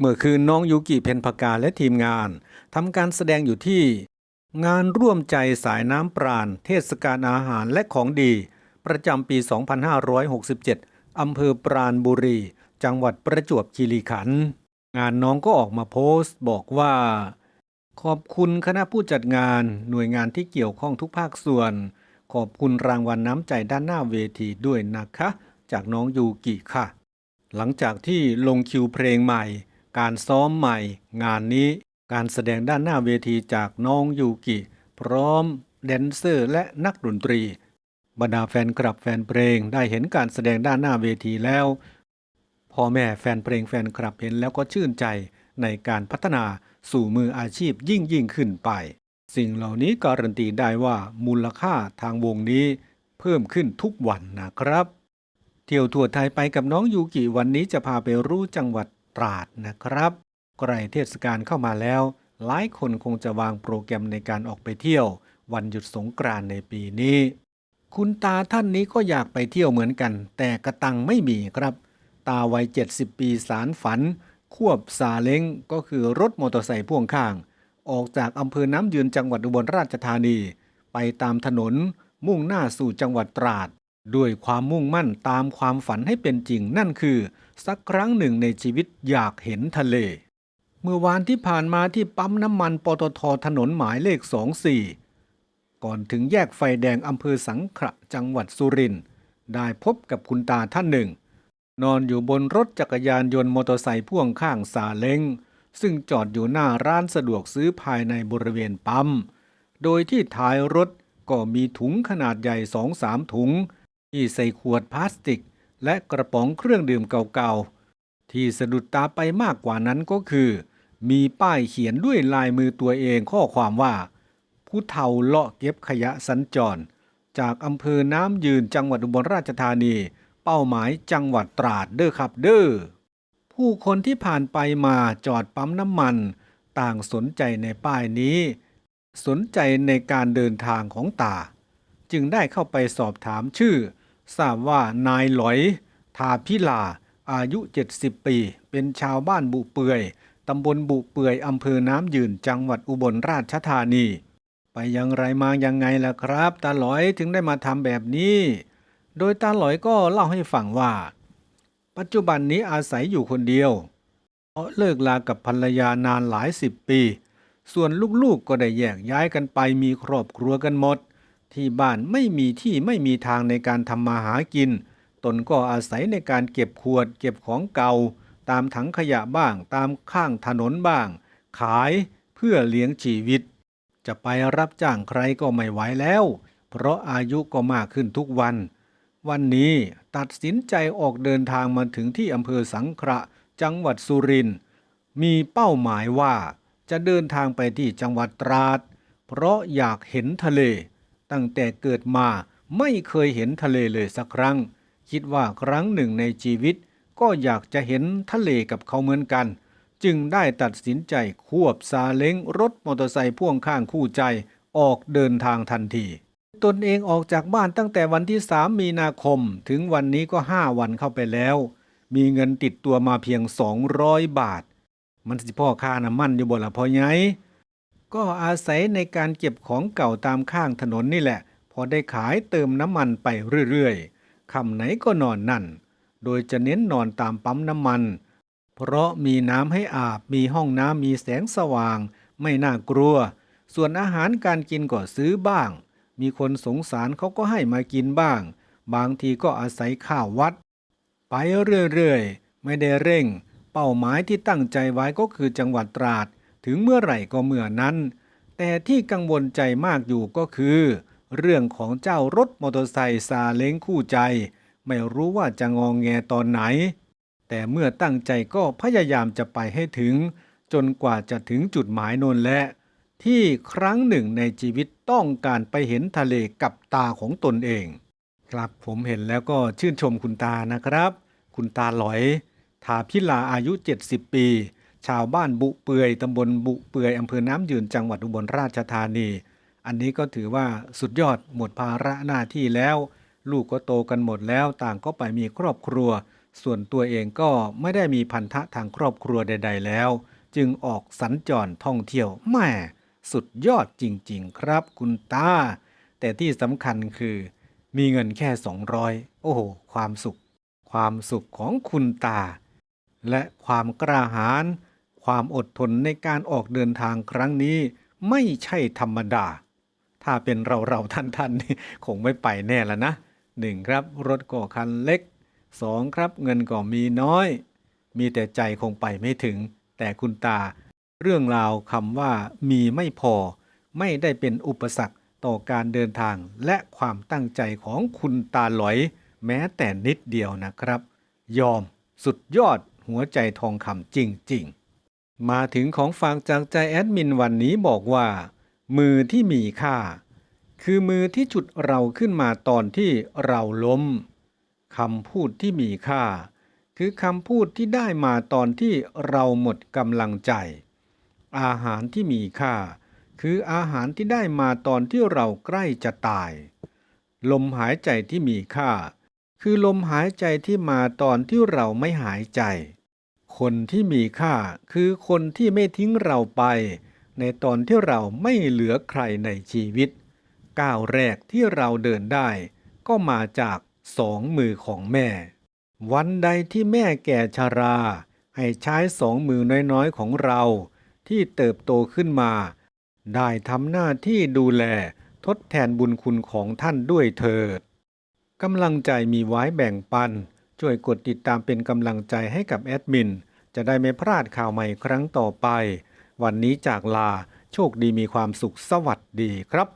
เมื่อคืนน้องยูกิเพนพกาและทีมงานทำการแสดงอยู่ที่ งานร่วมใจสายน้ำปราณ เทศกาลอาหารและของดี ประจำปี 2567 อำเภอปราณบุรี จังหวัดประจวบคีรีขันธ์งานน้องก็ออกมาโพสต์ บอกว่า ขอบคุณคณะผู้จัดงาน หน่วยงานที่เกี่ยวข้องทุกภาคส่วน ขอบคุณรางวัลน้ำใจด้านหน้าเวทีด้วยนะคะ จากน้องยูกิค่ะ หลังจากที่ลงคิวเพลงใหม่ การซ้อมใหม่ งานนี้การแสดงด้านหน้าเวทีจากน้องยูกิ พร้อมแดนเซอร์และนักดนตรี บรรดาแฟนคลับแฟนเพลงได้เห็นการแสดงด้านหน้าเวทีแล้วพ่อแม่แฟนเพลงแฟนคลับเห็นแล้วก็ชื่นใจในการพัฒนาสู่มืออาชีพยิ่งยิ่งขึ้นไป สิ่งเหล่านี้การันตีได้ว่ามูลค่าทางวงนี้เพิ่มขึ้นทุกวันนะครับ เที่ยวทั่วไทยไปกับน้องยูกิวันนี้จะพาไปรู้จังหวัด ตราดนะครับใกล้เทศกาลเข้ามาแล้ว หลายคนคงจะวางโปรแกรมในการออกไปเที่ยว วันหยุดสงกรานในปีนี้ คุณตาท่านนี้ก็อยากไปเที่ยวเหมือนกัน แต่กระตังไม่มีครับ ตาวัย 70 ปีสารฝัน ควบซาเล้งก็คือรถมอเตอร์ไซค์พ่วงข้าง ออกจากอำเภอน้ำยืนจังหวัดอุบลราชธานี ไปตามถนนมุ่งหน้าสู่จังหวัดตราด ด้วยความมุ่งมั่นตามความฝันให้เป็นจริงนั่นคือ สักครั้งหนึ่งในชีวิตอยากเห็นทะเล เมื่อวานที่ผ่านมาที่ปั๊มน้ำมันปตทถนนหมายเลข 24 ก่อนถึงแยกไฟแดงอำเภอสังขะจังหวัดสุรินทร์ได้พบกับคุณตาท่านหนึ่ง นอนอยู่บนรถจักรยานยนต์มอเตอร์ไซค์พ่วงข้างซาเล้งซึ่งจอดอยู่หน้าร้านสะดวกซื้อภายในบริเวณปั๊ม โดยที่ท้ายรถก็มีถุงขนาดใหญ่สองสามถุง ที่ใส่ขวดพลาสติก และกระป๋องเครื่องดื่มเก่าๆ ที่สะดุดตาไปมากกว่านั้นก็คือ มีป้ายเขียนด้วยลายมือตัวเองข้อความว่า ผู้เฒ่าเลาะเก็บขยะสัญจร จากอำเภอน้ำยืนจังหวัดอุบลราชธานี เป้าหมายจังหวัดตราดเด้อครับเด้อผู้คนที่ผ่านไปมาจอดปั๊มน้ำมัน ต่างสนใจในป้ายนี้ สนใจในการเดินทางของตา จึงได้เข้าไปสอบถามชื่อ ทราบว่านายหลอยทาพิลา อายุ 70 ปี เป็นชาวบ้านบุเปื่อยตำบลบุเปื่อยอำเภอน้ำยืนจังหวัดอุบลราชธานี ไปอยังไรมายังไงล่ะครับ ตาหลอยถึงได้มาทำแบบนี้ โดยตาหลอยก็เล่าให้ฟังว่า ปัจจุบันนี้อาศัยอยู่คนเดียวเพราะเลิกลากับภรรยานานหลายสิบปี ส่วนลูกๆก็ได้แยกย้ายกันไปมีครอบครัวกันหมด ที่บ้านไม่มีที่ไม่มีทางในการทำมาหากิน ตนก็อาศัยในการเก็บขวด เก็บของเก่า ตามถังขยะบ้าง ตามข้างถนนบ้าง ขายเพื่อเลี้ยงชีวิต จะไปรับจ้างใครก็ไม่ไหวแล้ว เพราะอายุก็มากขึ้นทุกวัน วันนี้ตัดสินใจออกเดินทางมาถึงที่อำเภอสังขละจังหวัดสุรินทร์มีเป้าหมายว่าจะเดินทางไปที่จังหวัดตราด เพราะอยากเห็นทะเล ตั้งแต่เกิดมาไม่เคยเห็นทะเลเลยสักครั้ง คิดว่าครั้งหนึ่งในชีวิต ก็อยากจะเห็นทะเลกับเขาเหมือนกัน จึงได้ตัดสินใจควบซาเล้งรถมอเตอร์ไซค์พ่วงข้างคู่ใจออกเดินทางทันที ตนเองออกจากบ้านตั้งแต่วันที่ 3 มีนาคม ถึงวันนี้ก็ 5 วันเข้าไปแล้ว มีเงินติดตัวมาเพียง 200 บาท มันสิพ่อค่าน้ำมันอยู่บนละพอไง ก็อาศัยในการเก็บของเก่าตามข้างถนนนี่แหละ พอได้ขายเติมน้ำมันไปเรื่อยๆคำไหนก็นอนนั่น โดยจะเน้นนอนตามปั๊มน้ำมัน เพราะมีน้ำให้อาบ มีห้องน้ำมีแสงสว่าง ไม่น่ากลัว ส่วนอาหารการกินก็ซื้อบ้าง มีคนสงสารเขาก็ให้มากินบ้าง บางทีก็อาศัยข้าววัด ไปเรื่อยๆ ไม่ได้เร่ง เป้าหมายที่ตั้งใจไว้ก็คือจังหวัดตราด ถึงเมื่อไหร่ก็เมื่อนั้น แต่ที่กังวลใจมากอยู่ก็คือ เรื่องของเจ้ารถมอเตอร์ไซค์ซาเล้งคู่ใจ ไม่รู้ว่าจะงองแงตอนไหน แต่เมื่อตั้งใจก็พยายามจะไปให้ถึง จนกว่าจะถึงจุดหมายนนและ ที่ครั้งหนึ่งในชีวิตต้องการไปเห็นทะเลกับตาของตนเอง ครับผมเห็นแล้วก็ชื่นชมคุณตานะครับ คุณตาหลอย ทาพิลาอายุ 70 ปี ชาวบ้านบุเปื่อยตำบลบุเปื่อยอำเภอน้ำยืนจังหวัดอุบลราชธานี อันนี้ก็ถือว่าสุดยอดหมดภาระหน้าที่แล้ว ลูกก็โตกันหมดแล้วต่างก็ไปมีครอบครัว ส่วนตัวเองก็ไม่ได้มีพันธะทางครอบครัวใด ๆ แล้ว จึงออกสัญจรท่องเที่ยวแม่สุดยอดจริง ๆ ครับ คุณตา แต่ที่สำคัญคือ มีเงินแค่ 200 โอ้โห ความสุข ความสุขของคุณตา และความกล้าหาญ ความอดทนในการออกเดินทางครั้งนี้ไม่ใช่ธรรมดา ถ้าเป็นเราเราๆท่านๆนนี่คงไม่ไปแน่แล้วนะหนึ่งครับรถก็คันเล็กสองครับเงินก็มีน้อย มีแต่ใจคงไปไม่ถึง แต่คุณตา เรื่องราวคำว่ามีไม่พอ ไม่ได้เป็นอุปสรรคต่อการเดินทางและความตั้งใจของคุณตาหลอย แม้แต่นิดเดียวนะครับ ยอมสุดยอดหัวใจทองคำจริง ๆ มาถึงของฝากจากใจแอดมินวันนี้บอกว่า มือที่มีค่า คือมือที่จุดเราขึ้นมาตอนที่เราล้มคำพูดที่มีค่า คือคำพูดที่ได้มาตอนที่เราหมดกำลังใจ อาหารที่มีค่า คืออาหารที่ได้มาตอนที่เราใกล้จะตาย ลมหายใจที่มีค่า คือลมหายใจที่มาตอนที่เราไม่หายใจ คนที่มีค่าคือคนที่ไม่ทิ้งเราไป ในตอนที่เราไม่เหลือใครในชีวิต ก้าวแรกที่เราเดินได้ ก็มาจากสองมือของแม่ วันใดที่แม่แก่ชรา ให้ใช้สองมือน้อยๆของเรา ที่เติบโตขึ้นมา ได้ทำหน้าที่ดูแลทดแทนบุญคุณของท่านด้วยเถิดกำลังใจมีไว้แบ่งปัน ช่วยกดติดตามเป็นกำลังใจให้กับแอดมิน จะได้ไม่พลาดข่าวใหม่ครั้งต่อไป วันนี้จากลาโชคดีมีความสุขสวัสดีครับ